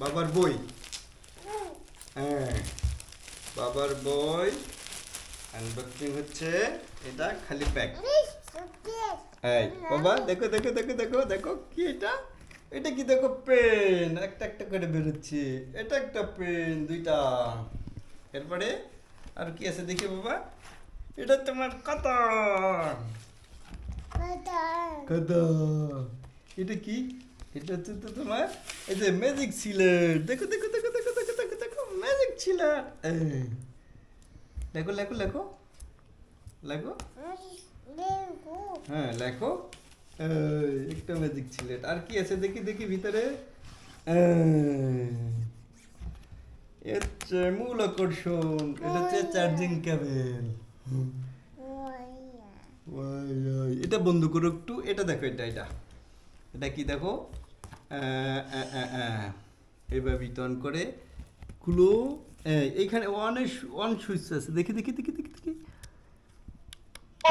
বাবার বই? হ্যাঁ বাবার বই আনবক্সিং হচ্ছে এটা খালি প্যাক এই বাবা দেখো দেখো দেখো দেখো দেখো কি এটা? এটা কি দেখো পেন একটা একটা করে বেরোচ্ছে। এটা একটা পেন দুইটা। এরপরে আর কি আছে দেখি বাবা? এটা তোমার কত কত এটা কি? এটা হচ্ছে তো তোমার? এই যে ম্যাজিক সিলেট দেখো দেখো দেখো দেখো দেখো দেখো দেখো ম্যাজিক এই। লেখো লেখো লেখো। লেখো? হ্যাঁ লেখো। একটা ম্যাজিক সিলেট আর কি আছে? দেখি দেখি ভিতরে। হচ্ছে মূল আকর্ষণ। এটা হচ্ছে চার্জিং কেবল এটা বন্ধ করো একটু। এটা দেখো এটা এটা। এটা কি দেখো? এইভাবে টন করে। এই, এইখানে ওয়ানের ওয়ান সুইচ আছে। দেখি দেখি দেখি দেখি দেখি।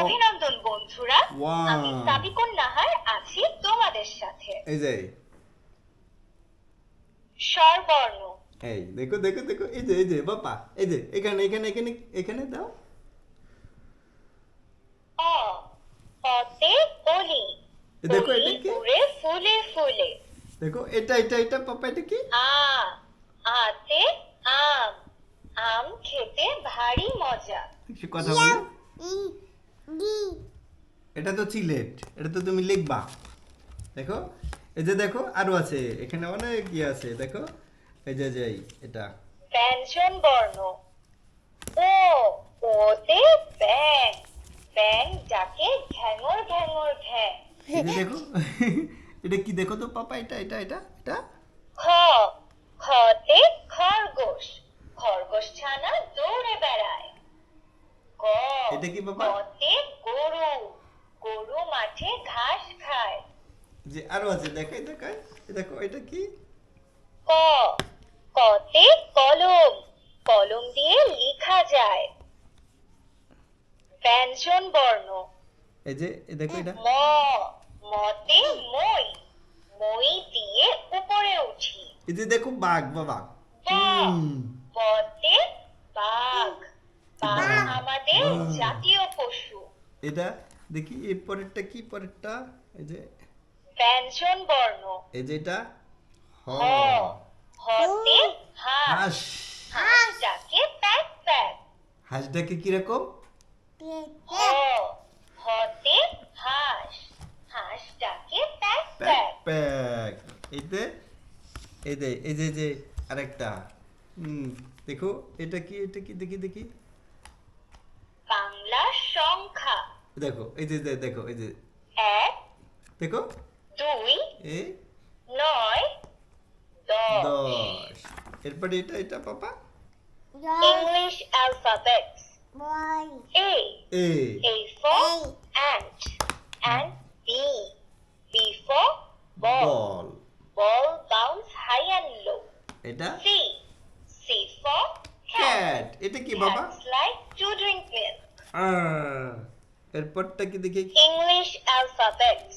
অভিনন্দন বন্ধুরা. আমি সাবিকুন নাহার আছি তোমাদের সাথে। এই যে। স্বরবর্ণ এই দেখো দেখো দেখো। এই যে এই যে বাপা এই যে এখানে এখানে এখানে এখানে দাও। অ অতে অলি। দেখো? ফুলে ফুলে। দেখো এটা এটা এটা পাপা এটা কি? আ আতে আম। আম খেতে ভারী মজা। একটু কথা বলো। এটা তো সিলেট এটা তো তুমি লিখবা। দেখো এই যে দেখো আরও আছে এখানে অনেক ইয়ে আছে দেখো। এই যে যাই এটা। ব্যঞ্জন বর্ণ। ও ওতে ব্যাং ব্যাং যাকে ঘ্যাঙর ঘ্যাঙর ঘ্যাং। দেখো এটা কি দেখো তো পাপা এটা এটা এটা এটা? খ খতে খরগোশ। খরগোশ ছানা দৌড়ে বেড়ায়। গ এটা কি বাবা? গরু। গরু মাঠে ঘাস খায়। যে আরও আছে দেখাই দেখাই। দেখো এটা কি? ক কতে কলম। কলম দিয়ে লেখা যায়। ব্যঞ্জন বর্ণ। এই যে দেখো এটা। ম মতে মই মই দিয়ে উপরে উঠি। এই যে দেখো বাঘ বাবা ব। বাঘ। বাঘ। বাঘ। আমাদের জাতীয় পশু। এটা দেখি এই পরেরটা কি পরেরটা? এই যে ব্যঞ্জন বর্ণ। এই যে এটা হ। হ। হতে হাঁস। হাঁস। হাঁসটাকে প্যাক প্যাক। হাঁসটাকে কীরকম? হ হতে হাঁস হাঁসটাকে প্যাক প্যাক প্যাক প্যাক এই যে এই যে এই যে আরেকটা। হুম দেখো এটা কি এটা কি দেখি দেখি। বাংলা সংখ্যা। দেখো এই যে দেখো এই যে। এক দেখো। দুই এই নয় দশ। এরপরে এটা এটা পাপা? English alphabets. A A A for ant for ball ball ball bounce high and low এটা C C for cat cat এটা কি বাবা to drink milk আহ, এরপরটা কি দেখি English alphabets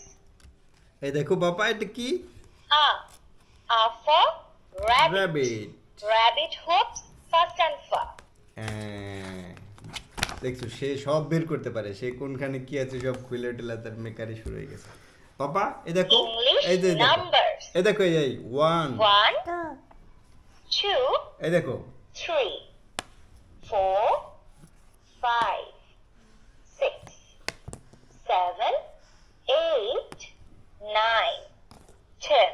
এই দেখো বাবা এটা কি A A for rabbit rabbit hops fast and far হ্যাঁ। দেখছ সে সব বের করতে পারে সে কোনখানে কি আছে সব খুলে টেলা তার মেকারি শুরু হয়ে গেছে বাবা এই দেখো এই যে দেখো। numbers. এই দেখো এই ওয়ান one two এই দেখো। three, four, five, six, seven, eight, nine, ten.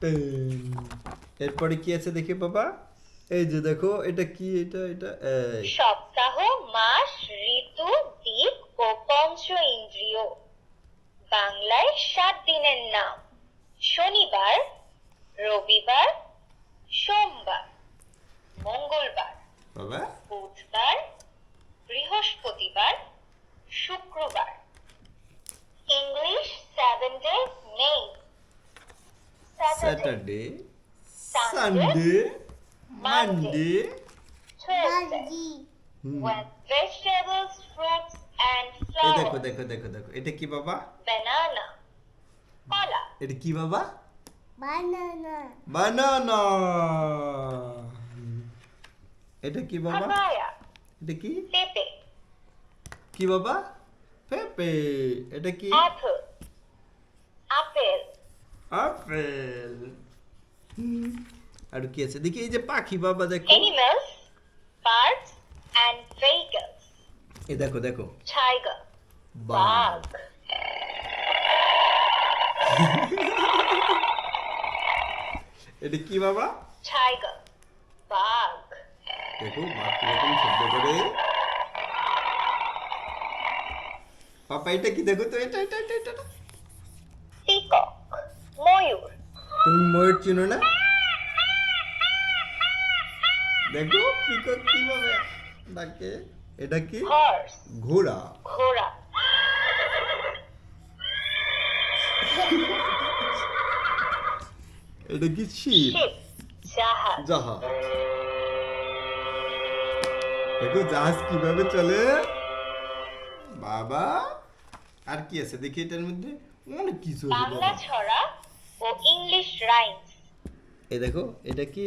Ten. এরপরে কি আছে দেখি বাবা? এই যে দেখো এটা কি এটা এটা সপ্তাহ মাস ঋতু দিক ও পঞ্চ ইন্দ্রিয়। বাংলায় সাত দিনের নাম। শনিবার রবিবার সোমবার মঙ্গলবার বাবা। বুধবার বৃহস্পতিবার শুক্রবার। ইংলিশ সেভেন ডে নেই Saturday Sunday Monday Thursday vegetables, and এই দেখো দেখো দেখো দেখো। এটা কি বাবা? Banana. কলা এটা কি বাবা? Banana, বানানা এটা কি বাবা? Papaya, এটা কি? Pepe, কি বাবা? পেপে এটা কি? Apple, apple, আপেল আর কি আছে? দেখি এই যে পাখি বাবা দেখো। Animals, birds, and vehicles, এই দেখো দেখো। Tiger, বাঘ এটা কি বাবা? দেখো বাঘ কীরকম শব্দ করে। পাপা এটা কি? দেখো তো এটা এটা এটা এটা। ময়ূর, তুমি ময়ূর চিনো না? দেখো পিকক কীভাবে ডাকে? এটা কি? ঘোড়া। ঘোড়া, এটা কি শিপ জাহাজ, দেখো জাহাজ কীভাবে চলে? বাবা আর কি আছে? দেখি এটার মধ্যে অনেক কিছু বাংলা ছড়া ও ইংলিশ রাইমস এই দেখো এটা কি?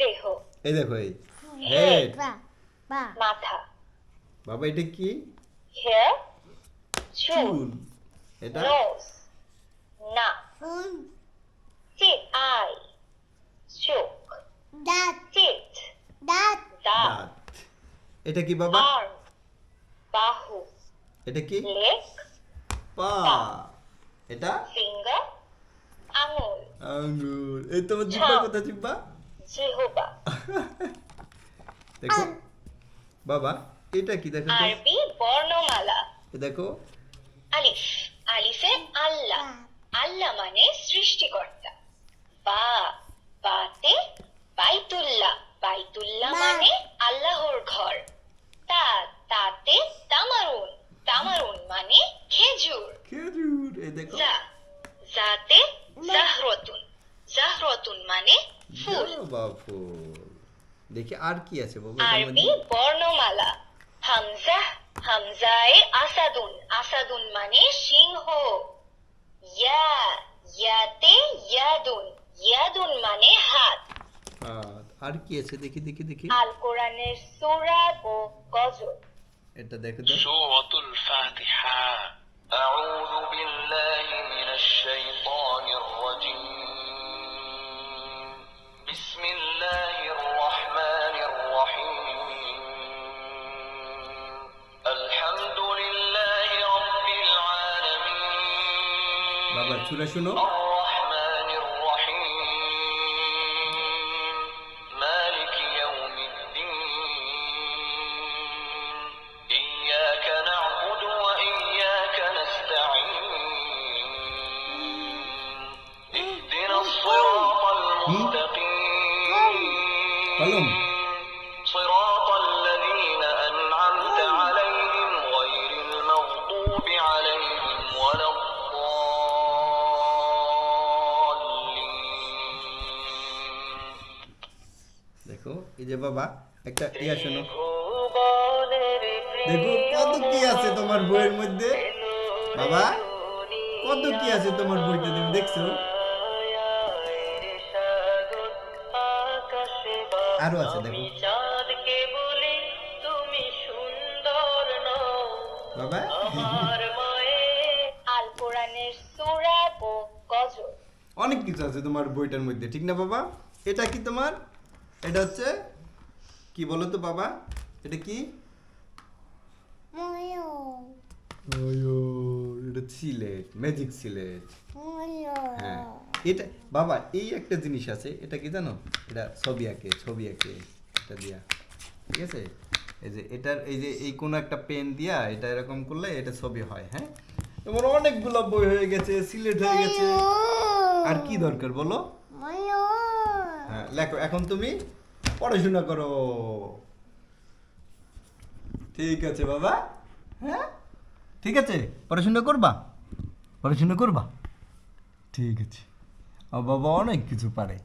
দেহ। এই দেখো এই হেড। মাথা। বাবা এটা কি? হেয়ার চুল। চুল। এটা? নোজ নাক un, আই। চোখ। টিট। dat, দাঁত। দাঁত। এটা কি বাবা? আর্ম। বাহু। এটা কি? লেগ। পা। এটা? ফিঙ্গার। আঙুল। আঙ্গুর এই তোমার জিব্বা। কোথায় জিব্বা। জিহবা দেখো বাবা এটা কি দেখো আরবি বর্ণমালা। দেখো। আলিফ আলিফে আল্লাহ। আল্লাহ মানে সৃষ্টিকর্তা। বা বাতে বাইতুল্লাহ। বাইতুল্লাহ মানে আল্লাহর ঘর। তা তাতে তামারুন। তামারুন মানে খেজুর। খেজুর এই দেখো। দেখি আর কি আছে আরবি বর্ণমালা। হামজা আসাদুন। আসাদুন মানে সিংহ। ইয়া ইয়াতে ইয়াদুন। ইয়াদুন মানে হাত। আর কি আছে? দেখি দেখি দেখি। আল কোরআনের সূরা ও গজল। এটা দেখো সূরাতুল ফাতিহা। আউযু বিল্লাহি ولا شنو؟ الرحمن الرحيم. مالك يوم الدين. إياك نعبد وإياك نستعين. اهدنا الصراط المستقيم. قلم. দেখো এই যে বাবা একটা ইয়া শোনো দেখো কত কি আছে তোমার বইয়ের মধ্যে? বাবা কত কি আছে তোমার বইতে তুমি দেখছ? আরও আছে দেখো। বাবা। অনেক কিছু আছে তোমার বইটার মধ্যে ঠিক না বাবা? এটা কি তোমার? এটা হচ্ছে কি বলো তো বাবা? এটা কি? moyo, ময়ূর এটা এটা সিলেট ম্যাজিক সিলেট। হ্যাঁ এটা বাবা এই একটা জিনিস আছে এটা কি জানো? এটা ছবি আঁকে ছবি আঁকে এটা দিয়া। ঠিক আছে? এই যে এটার এই যে এই কোনো একটা পেন দিয়া এটা এরকম করলে এটা ছবি হয় হ্যাঁ? তোমার অনেকগুলো বই হয়ে গেছে সিলেট হয়ে গেছে। আর কি দরকার বলো? লেখো, এখন তুমি পড়াশোনা করো। ঠিক আছে বাবা। হ্যাঁ? ঠিক আছে? পড়াশোনা করবা? পড়াশোনা করবা? ঠিক আছে। আর বাবা অনেক কিছু পারে।